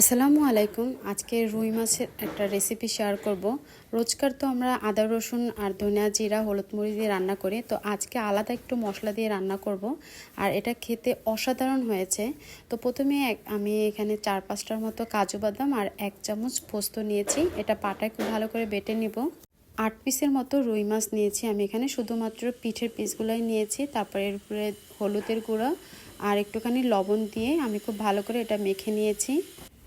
আসসালামু আলাইকুম। আজকে রুই মাছের একটা রেসিপি শেয়ার করব। রোজকার তো আমরা আদা, রসুন আর ধনিয়া, জিরা, হলুদ মরিচ দিয়ে রান্না করি। তো আজকে আলাদা একটু মশলা দিয়ে রান্না করব। আর এটা খেতে অসাধারণ হয়েছে। তো প্রথমে আমি এখানে চার পাঁচটার মতো কাজু বাদাম আর এক চামচ পোস্ত নিয়েছি। এটা পাটায় খুব ভালো করে বেটে নিব। আট পিসের মতো রুই মাছ নিয়েছি আমি এখানে। শুধুমাত্র পিঠের পিসগুলোই নিয়েছি। তারপরে এর উপরে হলুদের গুঁড়ো আর একটুখানি লবণ দিয়ে আমি খুব ভালো করে এটা মেখে নিয়েছি।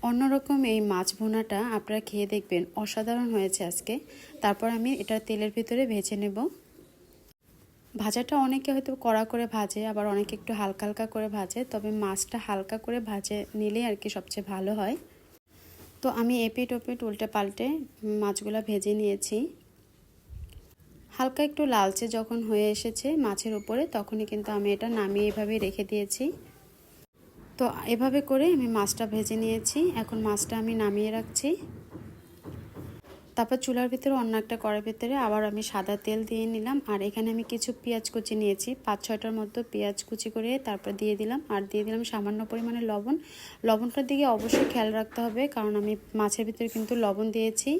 অন্যরকম এই মাছ ভুনাটা আপনারা খেয়ে দেখবেন, অসাধারণ হয়েছে আজকে। তারপর আমি এটা তেলের ভিতরে ভেজে নেব। ভাজাটা অনেকে হয়তো কড়া করে ভাজে, আবার অনেকে একটু হালকা হালকা করে ভাজে, তবে মাছটা হালকা করে ভাজে নিলেই আর কি সবচেয়ে ভালো হয়। তো আমি এপিট ওপিট উল্টে পাল্টে মাছগুলো ভেজে নিয়েছি। হালকা একটু লালচে যখন হয়ে এসেছে মাছের উপরে, তখনই কিন্তু আমি এটা নামিয়ে এভাবে রেখে দিয়েছি। তো এভাবে করে আমি মাছটা ভেজে নিয়েছি। এখন মাছটা আমি নামিয়ে রাখছি। তারপর চুলার ভিতরে অন্য একটা কড়ার ভিতরে আবার আমি সাদা তেল দিয়ে নিলাম। আর এখানে আমি কিছু পেঁয়াজ কুচি নিয়েছি। পাঁচ ছয়টার মতো পেঁয়াজ কুচি করে তারপর দিয়ে দিলাম। আর দিয়ে দিলাম সামান্য পরিমাণে লবণ। লবণটার দিকে অবশ্যই খেয়াল রাখতে হবে, কারণ আমি মাছের ভিতরে কিন্তু লবণ দিয়েছি।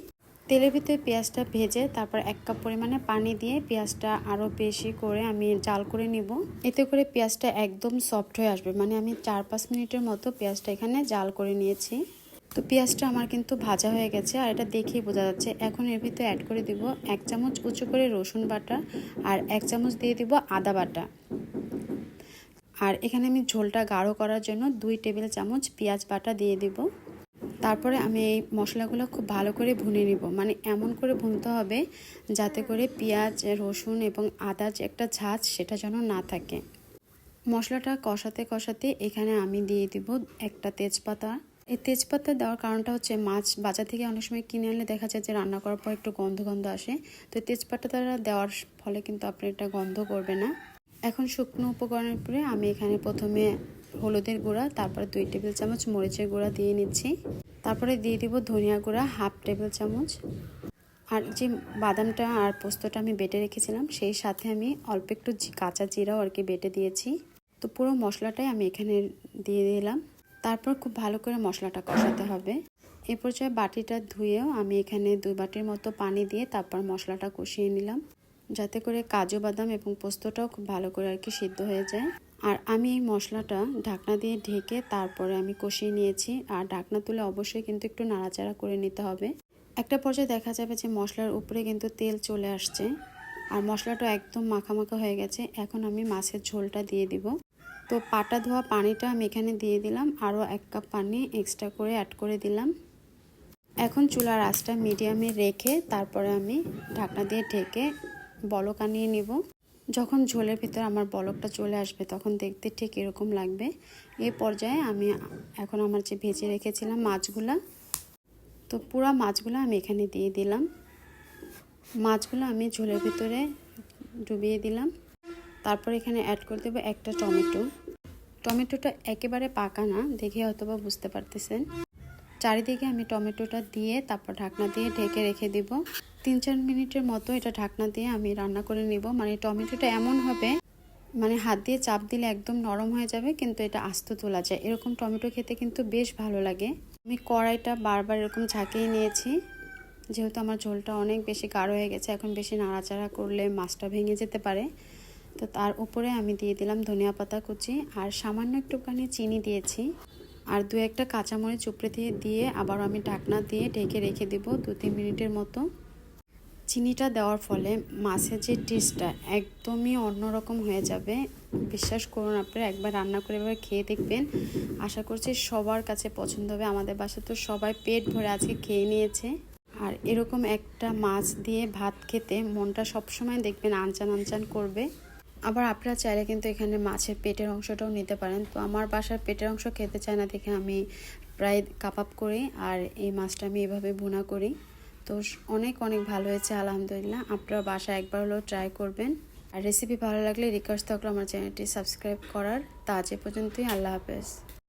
তেলের ভিতরে পেঁয়াজটা ভেজে তারপর এক কাপ পরিমাণে পানি দিয়ে পেঁয়াজটা আরও বেশি করে আমি জাল করে নিব। এতে করে পেঁয়াজটা একদম সফট হয়ে আসবে। মানে আমি চার পাঁচ মিনিটের মতো পেঁয়াজটা এখানে জাল করে নিয়েছি। তো পেঁয়াজটা আমার কিন্তু ভাজা হয়ে গেছে আর এটা দেখেই বোঝা যাচ্ছে। এখন এর ভিতরে অ্যাড করে দিব এক চামচ উঁচু করে রসুন বাটা আর এক চামচ দিয়ে দিব আদা বাটা। আর এখানে আমি ঝোলটা গাঢ় করার জন্য দুই টেবিল চামচ পেঁয়াজ বাটা দিয়ে দিব। তারপরে আমি এই মশলাগুলো খুব ভালো করে ভুনে নিব। মানে এমন করে ভুনতে হবে যাতে করে পেঁয়াজ, রসুন এবং আদা যে একটা ঝাঁজ সেটা যেন না থাকে। মশলাটা কষাতে কষাতে এখানে আমি দিয়ে দিব একটা তেজপাতা। এই তেজপাতা দেওয়ার কারণটা হচ্ছে মাছ বাজার থেকে অনেক সময় কিনে আনলে দেখা যায় যে রান্না করার পর একটু গন্ধ গন্ধ আসে। তো তেজপাতাটা দেওয়ার ফলে কিন্তু আপনি এটা গন্ধ করবে না। এখন শুকনো উপকরণের পরে আমি এখানে প্রথমে হলুদের গুঁড়া, তারপরে দুই টেবিল চামচ মরিচের গুঁড়া দিয়ে নিচ্ছি। তারপরে দিয়ে দিব ধনিয়া গুঁড়া, হাফ টেবিল চামচ। আর যে বাদামটা আর পোস্তটা আমি বেটে রেখেছিলাম, সেই সাথে আমি অল্প একটু কাঁচা জিরাও আর কি বেটে দিয়েছি। তো পুরো মশলাটাই আমি এখানে দিয়ে দিলাম। তারপর খুব ভালো করে মশলাটা কষাতে হবে। এ পর্যায়ে বাটিটা ধুয়েও আমি এখানে দুই বাটির মতো পানি দিয়ে তারপর মশলাটা কষিয়ে নিলাম। যাতে করে কাজু বাদাম এবং পোস্তটাও খুব ভালো করে আর কি সিদ্ধ হয়ে যায়। আর আমি এই মশলাটা ঢাকনা দিয়ে ঢেকে তারপরে আমি কষিয়ে নিয়েছি। আর ঢাকনা তুলে অবশ্যই কিন্তু একটু নাড়াচাড়া করে নিতে হবে। একটা পর্যায়ে দেখা যাবে যে মশলার উপরে কিন্তু তেল চলে আসছে। আর মশলাটা একদম মাখা মাখা হয়ে গেছে। এখন আমি মাছের ঝোলটা দিয়ে দিব। তো পাটা ধোয়া পানিটা আমি এখানে দিয়ে দিলাম। আরও এক কাপ পানি এক্সট্রা করে অ্যাড করে দিলাম। এখন চুলার আঁচটা মিডিয়ামে রেখে তারপরে আমি ঢাকনা দিয়ে ঢেকে বলক আনিয়ে নিব। যখন ঝোলের ভিতরে আমার বলকটা চলে আসবে, তখন দেখতে ঠিক এরকম লাগবে। এই পর্যায়ে আমি এখন আমার যে ভেজে রেখেছিলাম মাছগুলা, তো পুরা মাছগুলো আমি এখানে দিয়ে দিলাম। মাছগুলো আমি ঝোলের ভিতরে ডুবিয়ে দিলাম। তারপর এখানে অ্যাড করে দেবো একটা টমেটো। টমেটোটা একেবারে পাকা না, দেখে হয়তো বা বুঝতে পারতেছেন। চারিদিকে আমি টমেটোটা দিয়ে তারপর ঢাকনা দিয়ে ঢেকে রেখে দিব। তিন চার মিনিটের মতো এটা ঢাকনা দিয়ে আমি রান্না করে নিব। মানে টমেটোটা এমন হবে মানে হাত দিয়ে চাপ দিলে একদম নরম হয়ে যাবে, কিন্তু এটা আস্ত তোলা যায়। এরকম টমেটো খেতে কিন্তু বেশ ভালো লাগে। আমি কড়াইটা বারবার এরকম ঝাঁকিয়ে নিয়েছি, যেহেতু আমার ঝোলটা অনেক বেশি গাঢ় হয়ে গেছে, এখন বেশি নাড়াচাড়া করলে মাছটা ভেঙে যেতে পারে। তো তার উপরে আমি দিয়ে দিলাম ধনিয়া পাতা কুচি, আর সামান্য একটুখানি চিনি দিয়েছি। আর দু একটা কাঁচামরিচ উপরে দিয়ে দিয়ে আবার আমি ঢাকনা দিয়ে ঢেকে রেখে দেব দু তিন মিনিটের মতো। চিনিটা দেওয়ার ফলে মাছের যে টেস্টটা একদমই অন্যরকম হয়ে যাবে। বিশ্বাস করুন আপনারা একবার রান্না করে এবার খেয়ে দেখবেন। আশা করছি সবার কাছে পছন্দ হবে। আমাদের বাসা তো সবাই পেট ভরে আজকে খেয়ে নিয়েছে। আর এরকম একটা মাছ দিয়ে ভাত খেতে মনটা সবসময় দেখবেন আনচান আনচান করবে। আবার আপনারা চাইলে কিন্তু এখানে মাছের পেটের অংশটাও নিতে পারেন। তো আমার বাসার পেটের অংশ খেতে চায় না দেখে আমি প্রায় কাবাব করি আর এই মাছটা আমি এভাবে ভুনা করি। তো অনেক অনেক ভালো হয়েছে, আলহামদুলিল্লাহ। আপনারা বাসা একবার হলেও ট্রাই করবেন। আর রেসিপি ভালো লাগলে রিকোয়েস্ট থাকল আমার চ্যানেলটি সাবস্ক্রাইব করার। তা আজ পর্যন্তই, আল্লাহ হাফেজ।